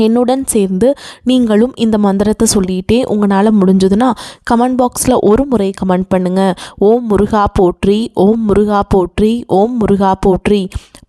என்னுடன் சேர்ந்து நீங்களும் இந்த மந்திரத்தை சொல்லிகிட்டே உங்களால் முடிஞ்சதுன்னா கமெண்ட் பாக்ஸில் ஒரு முறை கமெண்ட் பண்ணுங்கள் ஓம் முருகா போற்றி ஓம் முருகா போற்றி ஓம் முருகா போற்றி.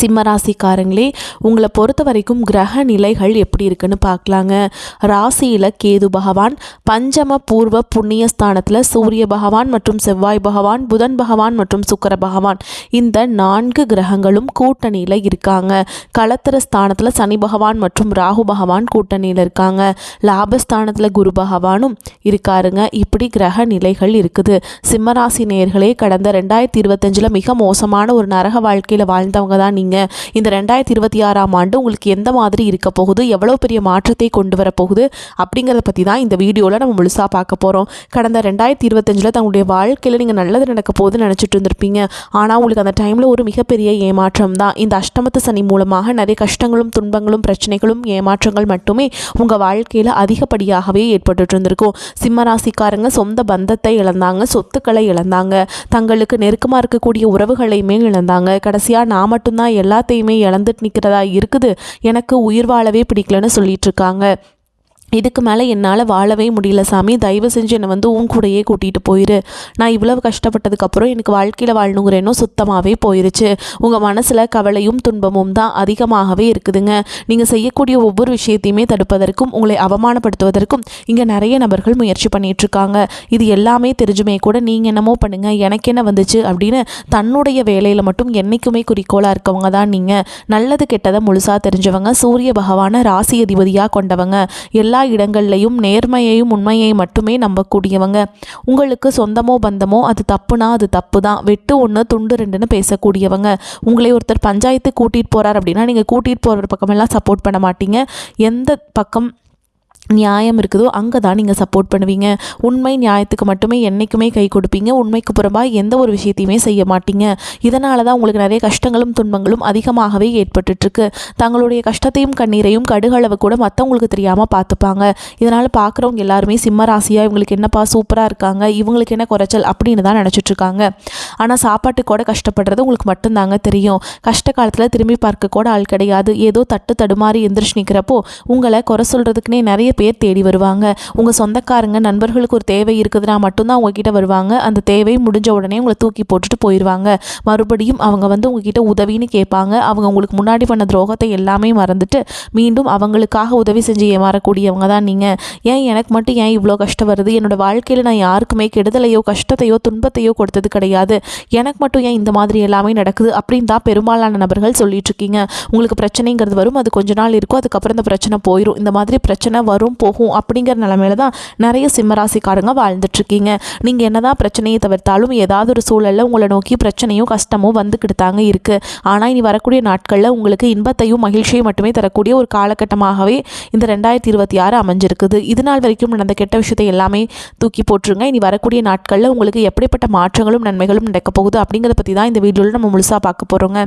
சிம்மராசிக்காரங்களே உங்களை பொறுத்த வரைக்கும் கிரக நிலைகள் எப்படி இருக்குன்னு பார்க்கலாங்க. ராசியில் கேது பகவான் பஞ்சம பூர்வ புண்ணிய ஸ்தானத்தில் சூரிய பகவான் மற்றும் செவ்வாய் பகவான் புதன் பகவான் மற்றும் சுக்கர பகவான். இந்த நான்கு கிரகங்களும் கூட்டணியில் இருக்காங்க. களத்திர ஸ்தானத்தில் சனி பகவான் மற்றும் ராகு பகவான் கூட்டணியில் இருக்காங்க. லாபஸ்தானத்தில் குரு பகவானும் இருக்காருங்க. இப்படி கிரக நிலைகள் இருக்குது. சிம்மராசி நேர்களே கடந்த ரெண்டாயிரத்தி இருபத்தஞ்சில் மிக மோசமான ஒரு நரக வாழ்க்கையில் வாழ்ந்தவங்க தான் நீங்கள் இந்த ரெண்டாயிரத்தி இருபத்தி ஆறாம் ஆண்டு உங்களுக்கு எந்த மாதிரி இருக்க போகுது எவ்வளோ பெரிய மாற்றத்தை கொண்டு வர போகுது அப்படிங்கிறத பற்றி தான் இந்த வீடியோவில் நம்ம முழுசாக பார்க்க போகிறோம் கடந்த ரெண்டாயிரத்தி இருபத்தஞ்சில் தங்களுடைய வாழ்க்கையில் நீங்கள் நல்லது நடக்க போகுதுன்னு நினச்சிட்டு இருந்திருப்பீங்க. ஆனால் உங்களுக்கு அந்த டைமில் ஒரு மிகப்பெரிய ஏமாற்றம் தான். இந்த அஷ்டமத்து சனி மூலமாக நிறைய கஷ்டங்களும் துன்பங்களும் பிரச்சனைகளும் ஏமாற்றங்கள் மட்டுமே உங்கள் வாழ்க்கையில் அதிகப்படியாகவே ஏற்பட்டு இருந்திருக்கும். சிம்மராசிக்காரங்க சொந்த பந்தத்தை இழந்தாங்க சொத்துக்களை இழந்தாங்க தங்களுக்கு நெருக்கமாக இருக்கக்கூடிய உறவுகளையுமே இழந்தாங்க. கடைசியாக நான் மட்டும்தான் எல்லாத்தையுமே இழந்துட்டு நிற்கிறதா இருக்குது. எனக்கு உயிர் வாழவே பிடிக்கலன்னு சொல்லிட்டு இருக்காங்க. இதுக்கு மேலே என்னால் வாழவே முடியல சாமி. தயவு செஞ்சு என்னை வந்து உன் கூடையே கூட்டிகிட்டு போயிரு. நான் இவ்வளவு கஷ்டப்பட்டதுக்கப்புறம் எனக்கு வாழ்க்கையில் வாழணுங்கிற எண்ணம் சுத்தமாகவே போயிருச்சு. உங்கள் மனசில் கவலையும் துன்பமும் தான் அதிகமாகவே இருக்குதுங்க. நீங்கள் செய்யக்கூடிய ஒவ்வொரு விஷயத்தையுமே தடுப்பதற்கும் உங்களை அவமானப்படுத்துவதற்கும் இங்கே நிறைய நபர்கள் முயற்சி பண்ணிகிட்ருக்காங்க இது எல்லாமே தெரிஞ்சுமே கூட நீங்கள் என்னமோ பண்ணுங்கள் எனக்கு என்ன வந்துச்சு அப்படின்னு தன்னுடைய வேலையில் மட்டும் என்றைக்குமே குறிக்கோளாக இருக்கவங்க தான் நீங்கள் நல்லது கெட்டதை முழுசாக தெரிஞ்சவங்க சூரிய பகவானை ராசி அதிபதியாக கொண்டவங்க. எல்லா எல்லா இடங்கள்லையும் நேர்மையையும் உண்மையை மட்டுமே நம்பக்கூடியவங்க. உங்களுக்கு சொந்தமோ பந்தமோ அது தப்புனா அது தப்பு தான் வெட்டு ஒன்று துண்டு ரெண்டுன்னு பேசக்கூடியவங்க. உங்களை ஒருத்தர் பஞ்சாயத்து கூட்டிகிட்டு போகிறார் அப்படின்னா நீங்கள் கூட்டிகிட்டு போகிற பக்கமெல்லாம் சப்போர்ட் பண்ண மாட்டீங்க. எந்த பக்கம் நியாயம் இருக்குதோ அங்கே தான் நீங்கள் சப்போர்ட் பண்ணுவீங்க. உண்மை நியாயத்துக்கு மட்டுமே என்றைக்குமே கை கொடுப்பீங்க. உண்மைக்கு புறம்பாக எந்த ஒரு விஷயத்தையுமே செய்ய மாட்டீங்க. இதனால தான் உங்களுக்கு நிறைய கஷ்டங்களும் துன்பங்களும் அதிகமாகவே ஏற்பட்டுட்ருக்கு. தங்களுடைய கஷ்டத்தையும் கண்ணீரையும் கடுகளவு கூட மற்றவங்களுக்கு தெரியாமல் பார்த்துப்பாங்க. இதனால் பார்க்குறவங்க எல்லாருமே சிம்ம ராசியாக இவங்களுக்கு என்னப்பா சூப்பராக இருக்காங்க இவங்களுக்கு என்ன குறைச்சல் அப்படின்னு தான் நினச்சிட்ருக்காங்க. ஆனால் சாப்பாட்டு கூட கஷ்டப்படுறது உங்களுக்கு மட்டும்தாங்க தெரியும். கஷ்ட காலத்தில் திரும்பி பார்க்க கூட ஆள் கிடையாது. ஏதோ தட்டு தடுமாறி எந்திரிச்சு நிற்கிறப்போ உங்களை குறை சொல்கிறதுக்குனே நிறைய பேர் தேடி வருவாங்க. உங்கள் சொந்தக்காரங்க நண்பர்களுக்கு ஒரு தேவை இருக்குதுன்னா மட்டும்தான் உங்ககிட்ட வருவாங்க. அந்த தேவை முடிஞ்ச உடனே உங்களை தூக்கி போட்டுட்டு போயிடுவாங்க மறுபடியும் அவங்க வந்து உங்ககிட்ட உதவின்னு கேட்பாங்க. அவங்க உங்களுக்கு முன்னாடி பண்ண துரோகத்தை எல்லாமே மறந்துட்டு மீண்டும் அவங்களுக்காக உதவி செஞ்சு ஏமாறக்கூடியவங்க தான் நீங்கள் ஏன் எனக்கு மட்டும் ஏன் இவ்வளோ கஷ்டம் வருது? என்னோடய வாழ்க்கையில் நான் யாருக்குமே கெடுதலையோ கஷ்டத்தையோ துன்பத்தையோ கொடுத்தது கிடையாது. எனக்கு மட்டும் ஏன் இந்த மாதிரி எல்லாமே நடக்குது? அப்படின்னு தான் பெரும்பாலான நபர்கள் சொல்லிட்டு இருக்கீங்க. உங்களுக்கு பிரச்சனைங்கிறது வரும். அது கொஞ்ச நாள் இருக்கும். அதுக்கப்புறம் இந்த பிரச்சனை போயிடும் இந்த மாதிரி பிரச்சனை வரும். வரும் போகும் அப்படிங்கிற நிலமையில தான் நிறைய சிம்மராசிக்காரங்க வாழ்ந்துட்டுருக்கீங்க. நீங்கள் என்னதான் பிரச்சனையை தவிர்த்தாலும் ஏதாவது ஒரு சூழலில் உங்களை நோக்கி பிரச்சனையும் கஷ்டமும் வந்துக்கிட்டு தாங்க இருக்குது ஆனால் இனி வரக்கூடிய நாட்களில் உங்களுக்கு இன்பத்தையும் மகிழ்ச்சியும் மட்டுமே தரக்கூடிய ஒரு காலகட்டமாகவே இந்த ரெண்டாயிரத்தி இருபத்தி ஆறு அமைஞ்சிருக்குது. இது நாள் வரைக்கும் நடந்த கெட்ட விஷயத்தை எல்லாமே தூக்கி போட்டுருங்க. இனி வரக்கூடிய நாட்களில் உங்களுக்கு எப்படிப்பட்ட மாற்றங்களும் நன்மைகளும் நடக்க போகுது அப்படிங்கிறத பற்றி தான் இந்த வீடியோவில் நம்ம முழுசாக பார்க்க போகிறோங்க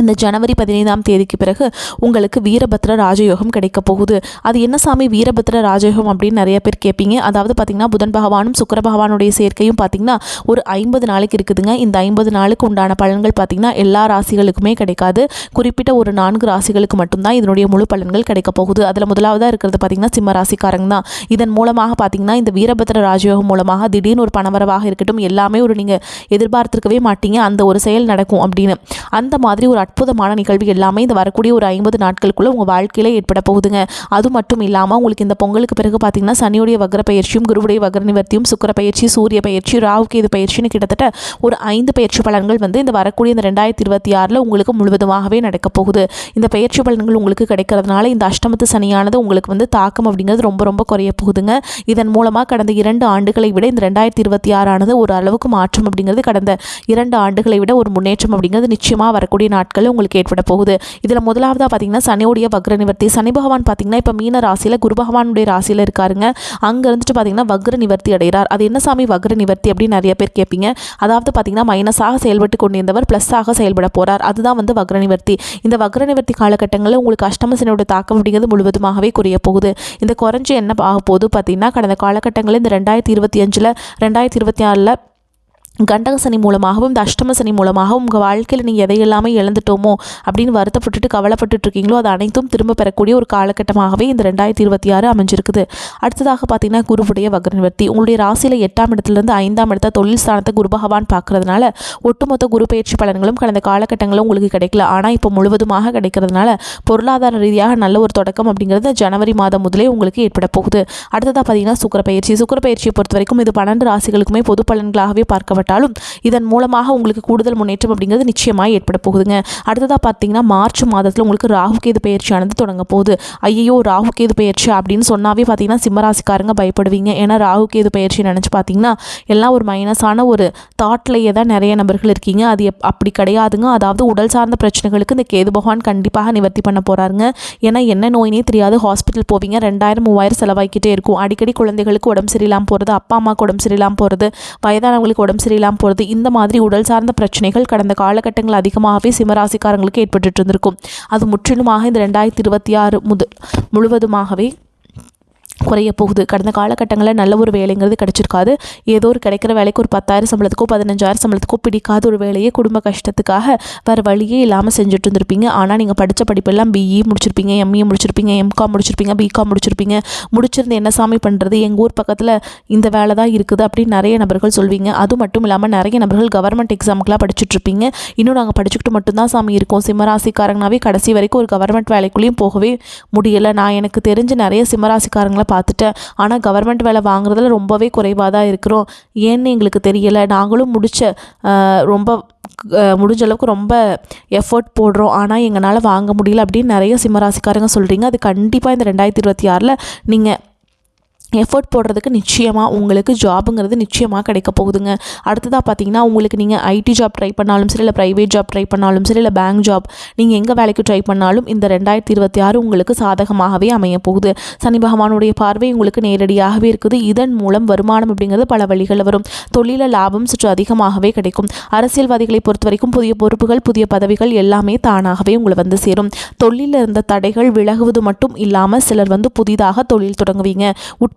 இந்த ஜனவரி பதினைந்தாம் தேதிக்கு பிறகு உங்களுக்கு வீரபத்ர ராஜயோகம் கிடைக்க போகுது. அது என்ன சாமி வீரபத்ர ராஜயோகம் அப்படின்னு நிறைய பேர் கேட்பீங்க. அதாவது பார்த்திங்கன்னா புதன் பகவானும் சுக்கர பகவானுடைய சேர்க்கையும் பார்த்திங்கன்னா ஒரு ஐம்பது நாளைக்கு இருக்குதுங்க. இந்த ஐம்பது நாளுக்கு உண்டான பலன்கள் பார்த்திங்கன்னா எல்லா ராசிகளுக்குமே கிடைக்காது. குறிப்பிட்ட ஒரு நான்கு ராசிகளுக்கு மட்டும்தான் இதனுடைய முழு பலன்கள் கிடைக்க போகுது. அதில் முதலாவதாக இருக்கிறது பார்த்திங்கன்னா சிம்ம ராசிக்காரங்க தான். இதன் மூலமாக பார்த்திங்கன்னா இந்த வீரபத்ர ராஜயோகம் மூலமாக திடீர்னு ஒரு பணவரவாக இருக்கட்டும் எல்லாமே ஒரு நீங்கள் எதிர்பார்த்துருக்கவே மாட்டீங்க. அந்த ஒரு செயல் நடக்கும் அப்படின்னு. அந்த மாதிரி ஒரு அற்புதமான நிகழ்வு எல்லாமே இந்த வரக்கூடிய ஒரு ஐம்பது நாட்களுக்குள்ளே உங்கள் வாழ்க்கையில் ஏற்பட போகுதுங்க. அது மட்டும் இல்லாமல் உங்களுக்கு இந்த பொங்கலுக்கு பிறகு பார்த்தீங்கன்னா சனியுடைய வக்ர பயிற்சியும் குருவுடைய வக்ர நிவர்த்தியும் சுக்கர பயிற்சி சூரிய பயிற்சி ராகு கேது பயிற்சின்னு கிட்டத்தட்ட ஒரு ஐந்து பயிற்சி பலன்கள் வந்து இந்த வரக்கூடிய இந்த ரெண்டாயிரத்தி இருபத்தி ஆறில் உங்களுக்கு முழுவதுமாகவே நடக்க போகுது. இந்த பயிற்சி பலன்கள் உங்களுக்கு கிடைக்கிறதுனால இந்த அஷ்டமத்து சனியானது உங்களுக்கு வந்து தாக்கம் அப்படிங்கிறது ரொம்ப ரொம்ப குறைய போகுதுங்க. இதன் மூலமாக கடந்த இரண்டு ஆண்டுகளை விட இந்த ரெண்டாயிரத்தி இருபத்தி ஆறானது ஒரு அளவுக்கு மாற்றம் அப்படிங்கிறது கடந்த இரண்டு ஆண்டுகளை விட ஒரு முன்னேற்றம் அப்படிங்கிறது நிச்சயமாக வரக்கூடிய நாட்கள் நாட்களில் உங்களுக்கு ஏற்பட போகுது. இதில் முதலாவதாக பார்த்தீங்கன்னா சனியுடைய வக்ர நிவர்த்தி சனி பகவான் பார்த்தீங்கன்னா இப்போ மீன ராசியில் குரு பகவானுடைய ராசியில் இருக்காருங்க. அங்கே இருந்துட்டு பார்த்தீங்கன்னா வக்ர நிவர்த்தி அடைகிறார். அது என்ன சாமி வக்ர நிவர்த்தி அப்படின்னு நிறைய பேர் கேட்பீங்க அதாவது பார்த்தீங்கன்னா மைனஸாக செயல்பட்டு கொண்டிருந்தவர் ப்ளஸ்ஸாக செயல்பட போகிறார் அதுதான் வந்து வக்ர நிவர்த்தி இந்த வக்ர நிவர்த்தி காலகட்டங்களில் உங்களுக்கு அஷ்டமசனோட தாக்கம் அப்படிங்கிறது முழுவதுமாகவே குறைய போகுது. இந்த குறைஞ்சி என்ன ஆக போகுது? பார்த்தீங்கன்னா கடந்த காலகட்டங்களில் இந்த ரெண்டாயிரத்தி இருபத்தி அஞ்சில் ரெண்டாயிரத்தி இருபத்தி ஆறில் கண்டக சனி மூலமாகவும் இந்த அஷ்டம சனி மூலமாகவும் உங்கள் வாழ்க்கையில் நீங்கள் எதையெல்லாமே இழந்துட்டோமோ அப்படின்னு வருத்தப்பட்டுட்டு கவலைப்பட்டுட்டு இருக்கீங்களோ அது அனைத்தும் திரும்ப பெறக்கூடிய ஒரு காலகட்டமாகவே இந்த ரெண்டாயிரத்தி இருபத்தி ஆறு அமைஞ்சிருக்குது. அடுத்ததாக பார்த்தீங்கன்னா குருவுடைய வக்ரநிவர்த்தி. உங்களுடைய ராசியில் எட்டாம் இடத்துலேருந்து ஐந்தாம் இடத்த தொழில் ஸ்தானத்தை குரு பகவான் பார்க்கறதுனால ஒட்டுமொத்த குரு பயிற்சி பலன்களும் கடந்த காலகட்டங்களும் உங்களுக்கு கிடைக்கல. ஆனால் இப்போ முழுவதுமாக கிடைக்கிறதுனால பொருளாதார ரீதியாக நல்ல ஒரு தொடக்கம் அப்படிங்கிறது ஜனவரி மாதம் முதலே உங்களுக்கு ஏற்பட போகுது. அடுத்ததாக பார்த்தீங்கன்னா சுக்கர பயிற்சி. சுக்கர பயிற்சியை பொறுத்த வரைக்கும் இது பன்னெண்டு ராசிகளுக்குமே பொது பலன்களாகவே பார்க்கப்பட்ட ஏற்பட்டாலும் இதன் மூலமாக உங்களுக்கு கூடுதல் முன்னேற்றம் அப்படிங்கிறது நிச்சயமாக ஏற்பட போகுதுங்க. அடுத்ததாக பார்த்தீங்கன்னா மார்ச் மாதத்தில் உங்களுக்கு ராகு கேது பயிற்சியானது தொடங்க போகுது. ஐயோ ராகு கேது பயிற்சி அப்படின்னு சொன்னாவே பார்த்தீங்கன்னா சிம்மராசிக்காரங்க பயப்படுவீங்க. ஏன்னா ராகு கேது பயிற்சி நினச்சி பார்த்தீங்கன்னா எல்லாம் ஒரு மைனஸான ஒரு தாட்லேயே தான் நிறைய நபர்கள் இருக்கீங்க. அது எப் அப்படி கிடையாதுங்க. அதாவது உடல் சார்ந்த பிரச்சனைகளுக்கு இந்த கேது பகவான் கண்டிப்பாக நிவர்த்தி பண்ண போகிறாருங்க ஏன்னா என்ன நோயினே தெரியாது. ஹாஸ்பிட்டல் போவீங்க. ரெண்டாயிரம் மூவாயிரம் செலவாக்கிட்டே இருக்கும். அடிக்கடி குழந்தைகளுக்கு உடம்பு சரியில்லாமல் போகிறது அப்பா அம்மாவுக்கு உடம்பு சரியில்லாமல் போகிறது வயதானவங்களுக்கு உடம்பு சரி சரியில்லாமல் போகிறது இந்த மாதிரி உடல் சார்ந்த பிரச்சனைகள் கடந்த காலகட்டங்கள் அதிகமாகவே சிம்மராசிக்காரங்களுக்கு ஏற்பட்டு இருந்திருக்கும். அது முற்றிலுமாக இந்த ரெண்டாயிரத்தி இருபத்தி ஆறு முதல் முழுவதுமாகவே குறைய போகுது. கடந்த காலகட்டங்களில் நல்ல ஒரு வேலைங்கிறது கிடச்சிருக்காது. ஏதோ ஒரு கிடைக்கிற வேலைக்கு ஒரு பத்தாயிரம் சம்பளத்துக்கோ பதினஞ்சாயிரம் சம்பளத்துக்கோ பிடிக்காத ஒரு வேலையை குடும்ப கஷ்டத்துக்காக வேறு வழியே இல்லாமல் செஞ்சுட்டு இருந்திருப்பீங்க. ஆனால் நீங்கள் படித்த படிப்பெல்லாம் பிஇ முடிச்சிருப்பீங்க எம்இ முடிச்சிருப்பீங்க எம்காம் முடிச்சிருப்பீங்க பிகாம் முடிச்சிருப்பீங்க. முடிச்சிருந்து என்ன சாமி பண்ணுறது எங்கள் ஊர் பக்கத்தில் இந்த வேலை தான் இருக்குது அப்படின்னு நிறைய நபர்கள் சொல்வீங்க. அது மட்டும் இல்லாமல் நிறைய நபர்கள் கவர்மெண்ட் எக்ஸாமுக்கெலாம் படிச்சுட்ருப்பீங்க. இன்னும் நாங்கள் படிச்சுக்கிட்டு மட்டும்தான் சாமி இருக்கோம். சிம்மராசிக்காரங்கனாவே கடைசி வரைக்கும் ஒரு கவர்மெண்ட் வேலைக்குள்ளேயும் போகவே முடியலை. நான் எனக்கு தெரிஞ்ச நிறைய சிம்மராசிக்காரங்களை பார்த்துட்டேன். ஆனால் கவர்மெண்ட் வேலை வாங்குறதுல ரொம்பவே குறைவாக தான் இருக்கிறோம். ஏன்னு எங்களுக்கு தெரியலை. நாங்களும் முடித்த ரொம்ப முடிஞ்ச அளவுக்கு ரொம்ப எஃபர்ட் போடுறோம். ஆனால் எங்களால் வாங்க முடியல அப்படின்னு நிறைய சிம்மராசிக்காரங்க சொல்கிறீங்க அது கண்டிப்பாக இந்த ரெண்டாயிரத்தி இருபத்தி ஆறில் நீங்கள் எஃபர்ட் போடுறதுக்கு நிச்சயமாக உங்களுக்கு ஜாபுங்கிறது நிச்சயமாக கிடைக்க போகுதுங்க. அடுத்ததாக பார்த்தீங்கன்னா உங்களுக்கு நீங்கள் ஐடி ஜாப் ட்ரை பண்ணாலும் சரி இல்லை ப்ரைவேட் ஜாப் ட்ரை பண்ணாலும் சரி இல்லை பேங்க் ஜாப் நீங்கள் எங்கே வேலைக்கு ட்ரை பண்ணாலும் இந்த ரெண்டாயிரத்தி இருபத்தி ஆறு உங்களுக்கு சாதகமாகவே அமைய போகுது. சனி பகவானுடைய பார்வை உங்களுக்கு நேரடியாகவே இருக்குது. இதன் மூலம் வருமானம் அப்படிங்கிறது பல வழிகளில் வரும். தொழில லாபம் சற்று அதிகமாகவே கிடைக்கும். அரசியல்வாதிகளை பொறுத்த வரைக்கும் புதிய பொறுப்புகள் புதிய பதவிகள் எல்லாமே தானாகவே உங்களை வந்து சேரும். தொழிலில் இருந்த தடைகள் விலகுவது மட்டும் இல்லாமல் சிலர் வந்து புதிதாக தொழில் தொடங்குவீங்க. உட்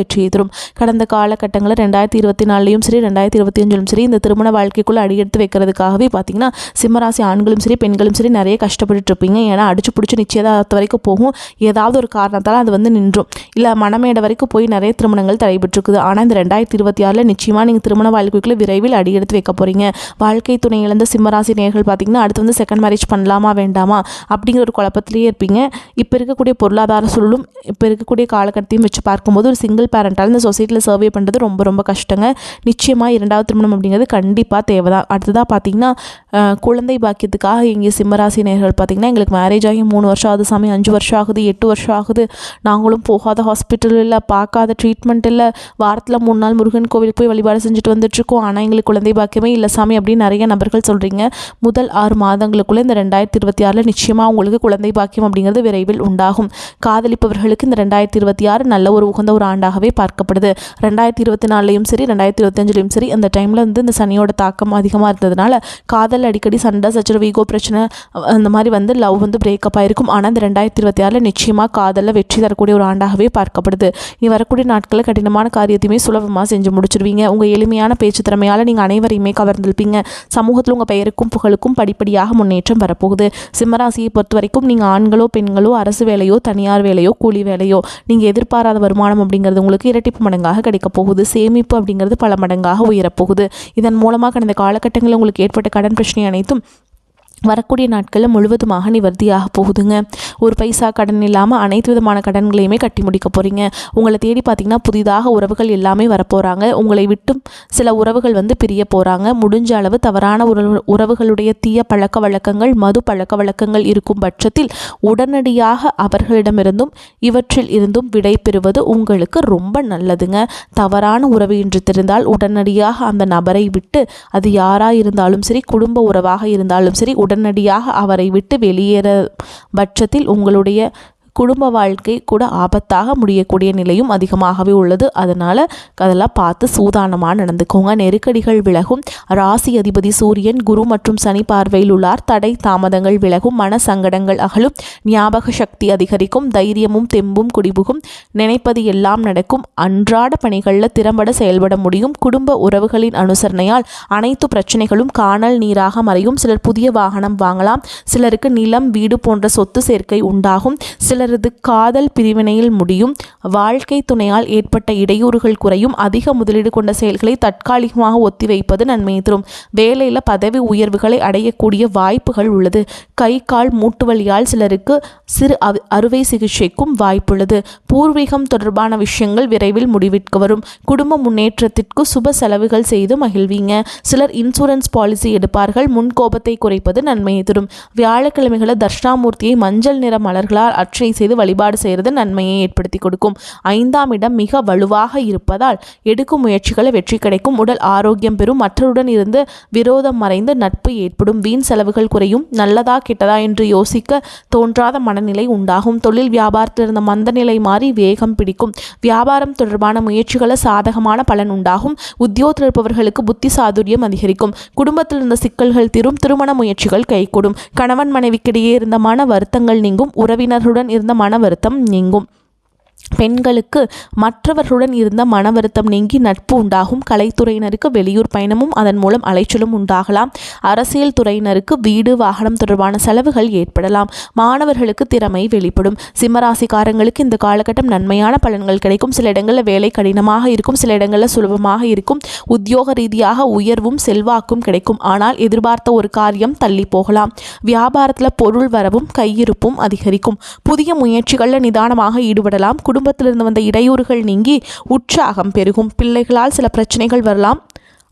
வெற்றியை தரும் கடந்த காலகட்டங்களில் ரெண்டாயிரத்தி இருபத்தி நாலுலையும் சரி ரெண்டாயிரத்தி இருபத்தி அஞ்சிலும் சரி இந்த திருமண வாழ்க்கைக்குள்ளே அடியெடுத்து வைக்கிறதுக்காகவே பார்த்தீங்கன்னா சிம்மராசி ஆண்களும் சரி பெண்களும் சரி நிறைய கஷ்டப்பட்டு இருப்பீங்க ஏன்னா அடிச்சு பிடிச்சி நிச்சயதார்த்த வரைக்கும் போகும். ஏதாவது ஒரு காரணத்தால் அது வந்து நின்றும். இல்லை மனமேடை வரைக்கும் போய் நிறைய திருமணங்கள் தடைபெற்றிருக்குது. ஆனால் இந்த ரெண்டாயிரத்தி இருபத்தி ஆறில் நிச்சயமாக நீங்கள் திருமண வாழ்க்கைக்குள்ளே விரைவில் அடியெடுத்து வைக்க போகிறீங்க வாழ்க்கை துணை இழந்த சிம்மராசி நேர்கள் பார்த்தீங்கன்னா அடுத்து வந்து செகண்ட் மேரேஜ் பண்ணலாமா வேண்டாமா அப்படிங்கிற ஒரு குழப்பத்திலேயே இருப்பீங்க. இப்போ இருக்கக்கூடிய பொருளாதார சூழலும் இப்போ இருக்கக்கூடிய காலகட்டத்தையும் வச்சு பார்க்கும்போது ஒரு சிங்கிள் சிங்கிள் பேரண்ட்டால் இந்த சொசைட்டியில் சர்வே பண்ணுறது ரொம்ப ரொம்ப கஷ்டங்க. நிச்சயமாக இரண்டாவது திருமணம் அப்படிங்கிறது கண்டிப்பாக தேவை தான் அடுத்ததாக பார்த்தீங்கன்னா குழந்தை பாக்கியத்துக்காக இங்கே சிம்மராசி நேர்கள் பார்த்தீங்கன்னா எங்களுக்கு மேரேஜ் ஆகி மூணு வருஷம் ஆகுது சாமி அஞ்சு வருஷம் ஆகுது எட்டு வருஷம் ஆகுது. நாங்களும் போகாத ஹாஸ்பிட்டல் இல்லை பார்க்காத ட்ரீட்மெண்ட் இல்லை. வாரத்தில் மூணு நாள் முருகன் கோவிலுக்கு போய் வழிபாடு செஞ்சுட்டு வந்துட்டுருக்கோம். ஆனால் எங்களுக்கு குழந்தை பாக்கியமே இல்லை சாமி அப்படின்னு நிறைய நபர்கள் சொல்கிறீங்க முதல் ஆறு மாதங்களுக்குள்ளே இந்த ரெண்டாயிரத்தி இருபத்தி ஆறில் நிச்சயமாக உங்களுக்கு குழந்தை பாக்கியம் அப்படிங்கிறது விரைவில் உண்டாகும். காதலிப்பவர்களுக்கு இந்த ரெண்டாயிரத்தி இருபத்தி ஆறு நல்ல ஒரு உகந்த ஒரு ஆண்டாகவே பார்க்கப்படுது. ரெண்டாயிரத்தி இருபத்தி நாலுலையும் சரி ரெண்டாயிரத்தி இருபத்தஞ்சிலையும் சரி அந்த டைமில் வந்து இந்த சனியோட தாக்கம் அதிகமாக இருந்ததுனால காதல் அடிக்கடி சண்டை சச்சரவு ஈகோ பிரச்சனை அந்த மாதிரி வந்து லவ் வந்து பிரேக்கப் ஆயிருக்கும். ஆனால் இந்த ரெண்டாயிரத்தி இருபத்தி ஆறில் நிச்சயமாக காதலில் வெற்றி தரக்கூடிய ஒரு ஆண்டாகவே பார்க்கப்படுது. நீ வரக்கூடிய நாட்களில் கடினமான காரியத்தையுமே சுலபமாக செஞ்சு முடிச்சிருவீங்க. உங்கள் எளிமையான பேச்சு திறமையால் நீங்கள் அனைவரையுமே கவர்ந்திருப்பீங்க. சமூகத்தில் உங்கள் பெயருக்கும் புகழுக்கும் படிப்படியாக முன்னேற்றம் வரப்போகுது. சிம்மராசியை பொறுத்த வரைக்கும் நீங்கள் ஆண்களோ பெண்களோ அரசு வேலையோ தனியார் வேலையோ கூலி வேலையோ நீங்கள் எதிர்பாராத வருமானம் அப்படிங்கிறது உங்களுக்கு இரட்டிப்பு மடங்காக கிடைக்கப் போகுது. சேமிப்பு அப்படிங்கிறது பல மடங்காக உயரப்போகுது இதன் மூலமாக கடந்த காலகட்டங்களில் உங்களுக்கு ஏற்பட்ட கடன் பிரச்சனை அனைத்தும் வரக்கூடிய நாட்களில் முழுவதுமாக நிவர்த்தியாக போகுதுங்க. ஒரு பைசா கடன் இல்லாமல் அனைத்து விதமான கடன்களையுமே கட்டி முடிக்க போகிறீங்க உங்களை தேடி பார்த்தீங்கன்னா புதிதாக உறவுகள் எல்லாமே வரப்போகிறாங்க உங்களை விட்டும் சில உறவுகள் வந்து பிரிய போகிறாங்க முடிஞ்ச அளவு தவறான உறவு உறவுகளுடைய தீய பழக்க வழக்கங்கள் மது பழக்க வழக்கங்கள் இருக்கும் பட்சத்தில் உடனடியாக அவர்களிடமிருந்தும் இவற்றில் இருந்தும் விடை பெறுவது உங்களுக்கு ரொம்ப நல்லதுங்க. தவறான உறவு என்று தெரிந்தால் உடனடியாக அந்த நபரை விட்டு அது யாராக இருந்தாலும் சரி குடும்ப உறவாக இருந்தாலும் சரி உடனடியாக அவரை விட்டு வெளியேற பட்சத்தில் உங்களுடைய குடும்ப வாழ்க்கை கூட ஆபத்தாக முடியக்கூடிய நிலையும் அதிகமாகவே உள்ளது. அதனால் அதெல்லாம் பார்த்து சூதானமாக நடந்துக்கோங்க. நெருக்கடிகள் விலகும். ராசி அதிபதி சூரியன் குரு மற்றும் சனி பார்வையில் உள்ளார். தடை தாமதங்கள் விலகும். மன சங்கடங்கள் அகலும். ஞாபக சக்தி அதிகரிக்கும். தைரியமும் தெம்பும் குடிபுகும். நினைப்பது எல்லாம் நடக்கும். அன்றாட பணிகளில் திறம்பட செயல்பட முடியும். குடும்ப உறவுகளின் அனுசரணையால் அனைத்து பிரச்சனைகளும் காணல் நீராக மறையும். சிலர் புதிய வாகனம் வாங்கலாம். சிலருக்கு நிலம் வீடு போன்ற சொத்து சேர்க்கை உண்டாகும். சில சிலரது காதல் பிரிவினையில் முடியும். வாழ்க்கை துணையால் ஏற்பட்ட இடையூறுகள் குறையும். அதிக முதலீடு கொண்ட செயல்களை தற்காலிகமாக ஒத்திவைப்பது நன்மையை தரும். வேலையில் பதவி உயர்வுகளை அடையக்கூடிய வாய்ப்புகள் உள்ளது. கை கால் மூட்டு வலியால் சிலருக்கு சிறு அறுவை சிகிச்சைக்கும் வாய்ப்புள்ளது. பூர்வீகம் தொடர்பான விஷயங்கள் விரைவில் முடிவிற்கு வரும். குடும்ப முன்னேற்றத்திற்கு சுப செலவுகள் செய்து மகிழ்வீங்க. சிலர் இன்சூரன்ஸ் பாலிசி எடுப்பார்கள். முன் கோபத்தை குறைப்பது நன்மையை தரும். வியாழக்கிழமைகளில் தர்ஷ்ணாமூர்த்தியை மஞ்சள் நிற மலர்களால் அற்றை அர்ச்சனை செய்து வழிபாடு செய்கிறது நன்மையை ஏற்படுத்தி கொடுக்கும். ஐந்தாம் இடம் மிக வலுவாக இருப்பதால் எடுக்கும் முயற்சிகளை வெற்றி கிடைக்கும். உடல் ஆரோக்கியம் பெறும். மற்றவருடன் இருந்து விரோதம் மறைந்து நட்பு ஏற்படும். வீண் செலவுகள் குறையும். நல்லதா கெட்டதா என்று யோசிக்க தோன்றாத மனநிலை உண்டாகும். தொழில் வியாபாரத்தில் இருந்த மந்தநிலை மாறி வேகம் பிடிக்கும். வியாபாரம் தொடர்பான முயற்சிகளை சாதகமான பலன் உண்டாகும். உத்தியோகத்தில் இருப்பவர்களுக்கு புத்தி சாதுரியம் அதிகரிக்கும். குடும்பத்தில் இருந்த சிக்கல்கள் தீரும். திருமண முயற்சிகள் கைகூடும். கணவன் மனைவிக்கிடையே இருந்த மன வருத்தங்கள் நீங்கும். உறவினர்களுடன் இருந்த மன வருத்தம் நீங்கும். பெண்களுக்கு மற்றவர்களுடன் இருந்த மன வருத்தம் நீங்கி நட்பு உண்டாகும். கலைத்துறையினருக்கு வெளியூர் பயணமும் அதன் மூலம் அலைச்சலும் உண்டாகலாம். அரசியல் துறையினருக்கு வீடு வாகனம் தொடர்பான செலவுகள் ஏற்படலாம். மாணவர்களுக்கு திறமை வெளிப்படும். சிம்மராசிக்காரங்களுக்கு இந்த காலகட்டம் நன்மையான பலன்கள் கிடைக்கும். சில இடங்களில் வேலை கடினமாக இருக்கும். சில இடங்களில் சுலபமாக இருக்கும். உத்தியோக ரீதியாக உயர்வும் செல்வாக்கும் கிடைக்கும். ஆனால் எதிர்பார்த்த ஒரு காரியம் தள்ளி போகலாம். வியாபாரத்தில் பொருள் வரவும் கையிருப்பும் அதிகரிக்கும். புதிய முயற்சிகளில் நிதானமாக ஈடுபடலாம். குடும்பத்திலிருந்து வந்த இடையூறுகள் நீங்கி உற்சாகம் பெருகும். பிள்ளைகளால் சில பிரச்சனைகள் வரலாம்.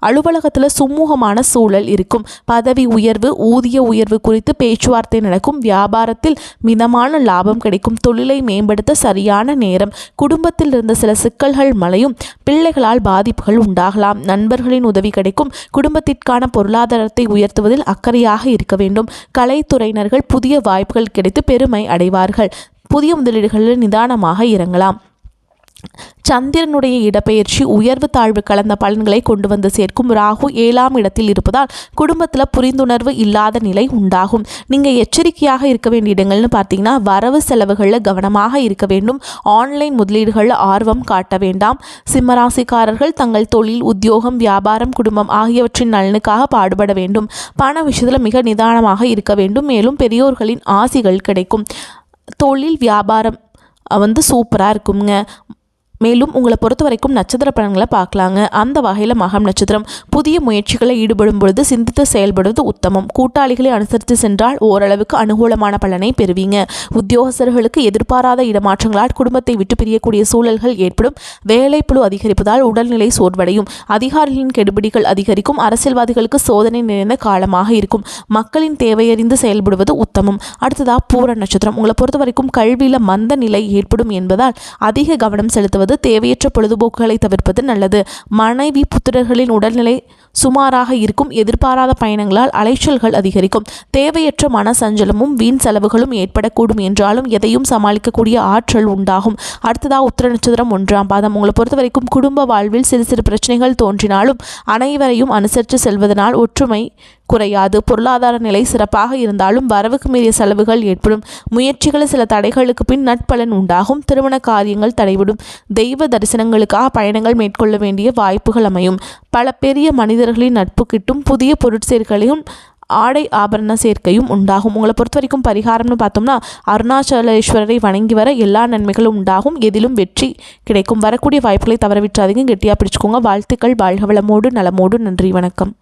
அலுவலகத்தில் சுமூகமான சூழல் இருக்கும். பதவி உயர்வு ஊதிய உயர்வு குறித்து பேச்சுவார்த்தை நடக்கும். வியாபாரத்தில் மிதமான லாபம் கிடைக்கும். தொழிலை மேம்படுத்த சரியான நேரம். குடும்பத்தில் இருந்த சில சிக்கல்கள் மலையும். பிள்ளைகளால் பாதிப்புகள் உண்டாகலாம். நண்பர்களின் உதவி கிடைக்கும். குடும்பத்திற்கான பொருளாதாரத்தை உயர்த்துவதில் அக்கறையாக இருக்க வேண்டும். கலைத்துறையினர்கள் புதிய வாய்ப்புகள் கிடைத்து பெருமை அடைவார்கள். புதிய முதலீடுகளில் நிதானமாக இறங்கலாம். சந்திரனுடைய இடப்பெயர்ச்சி உயர்வு தாழ்வு கலந்த பலன்களை கொண்டு வந்து சேர்க்கும் ராகு ஏழாம் இடத்தில் இருப்பதால் குடும்பத்தில் புரிந்துணர்வு இல்லாத நிலை உண்டாகும். நீங்கள் எச்சரிக்கையாக இருக்க வேண்டிய இடங்கள்னு பார்த்தீங்கன்னா வரவு செலவுகளில் கவனமாக இருக்க வேண்டும். ஆன்லைன் முதலீடுகளில் ஆர்வம் காட்ட வேண்டாம். சிம்மராசிக்காரர்கள் தங்கள் தொழில் உத்தியோகம் வியாபாரம் குடும்பம் ஆகியவற்றின் நலனுக்காக பாடுபட வேண்டும். பண விஷயத்தில் மிக நிதானமாக இருக்க வேண்டும். மேலும் பெரியோர்களின் ஆசிகள் கிடைக்கும். தொழில் வியாபாரம் வந்து சூப்பராக இருக்குங்க மேலும் உங்களை பொறுத்த வரைக்கும் நட்சத்திர பலன்களை பார்க்கலாங்க. அந்த வகையில் மகம் நட்சத்திரம் புதிய முயற்சிகளை ஈடுபடும் பொழுது சிந்தித்து செயல்படுவது உத்தமம். கூட்டாளிகளை அனுசரித்து சென்றால் ஓரளவுக்கு அனுகூலமான பலனை பெறுவீங்க. உத்தியோகஸ்தர்களுக்கு எதிர்பாராத இடமாற்றங்களால் குடும்பத்தை விட்டு பிரியக்கூடிய சூழல்கள் ஏற்படும். வேலைப்புழு அதிகரிப்பதால் உடல்நிலை சோர்வடையும். அதிகாரிகளின் கெடுபிடிகள் அதிகரிக்கும். அரசியல்வாதிகளுக்கு சோதனை நிறைந்த காலமாக இருக்கும். மக்களின் தேவையறிந்து செயல்படுவது உத்தமம். அடுத்ததா பூர நட்சத்திரம். உங்களை பொறுத்த வரைக்கும் கல்வியில் மந்த நிலை ஏற்படும் என்பதால் அதிக கவனம் செலுத்துவது தேவையற்ற பொழுதுபோக்குகளை தவிர்ப்பது நல்லது. மனைவி புத்திரர்களின் உடல்நிலை சுமாராக இருக்கும். எதிர்பாராத பயணங்களால் அலைச்சல்கள் அதிகரிக்கும். தேவையற்ற மன சஞ்சலமும் வீண் செலவுகளும் ஏற்படக்கூடும் என்றாலும் எதையும் சமாளிக்கக்கூடிய ஆற்றல் உண்டாகும். அடுத்ததாக உத்திர நட்சத்திரம் ஒன்றாம் பாதம். உங்களை பொறுத்த வரைக்கும் குடும்ப வாழ்வில் சிறு சிறு பிரச்சனைகள் தோன்றினாலும் அனைவரையும் அனுசரித்து செல்வதனால் ஒற்றுமை குறையாது. பொருளாதார நிலை சிறப்பாக இருந்தாலும் வரவுக்கு மீறிய செலவுகள் ஏற்படும். முயற்சிகளை சில தடைகளுக்கு பின் நட்பலன் உண்டாகும். திருமண காரியங்கள் தடைபடும். தெய்வ தரிசனங்களுக்காக பயணங்கள் மேற்கொள்ள வேண்டிய வாய்ப்புகள் அமையும். பல பெரிய மனிதர்களின் நட்பு கிட்டும் புதிய பொருட்சேர்களையும் ஆடை ஆபரண சேர்க்கையும் உண்டாகும். உங்களை பொறுத்த வரைக்கும் பரிகாரம்னு பார்த்தோம்னா அருணாச்சலேஸ்வரரை வணங்கி வர எல்லா நன்மைகளும் உண்டாகும். எதிலும் வெற்றி கிடைக்கும். வரக்கூடிய வாய்ப்புகளை தவற விட்டுறாதீங்க கெட்டியாக பிடிச்சிக்கோங்க. வாழ்த்துக்கள். வாழ்க வளமோடு நலமோடு. நன்றி. வணக்கம்.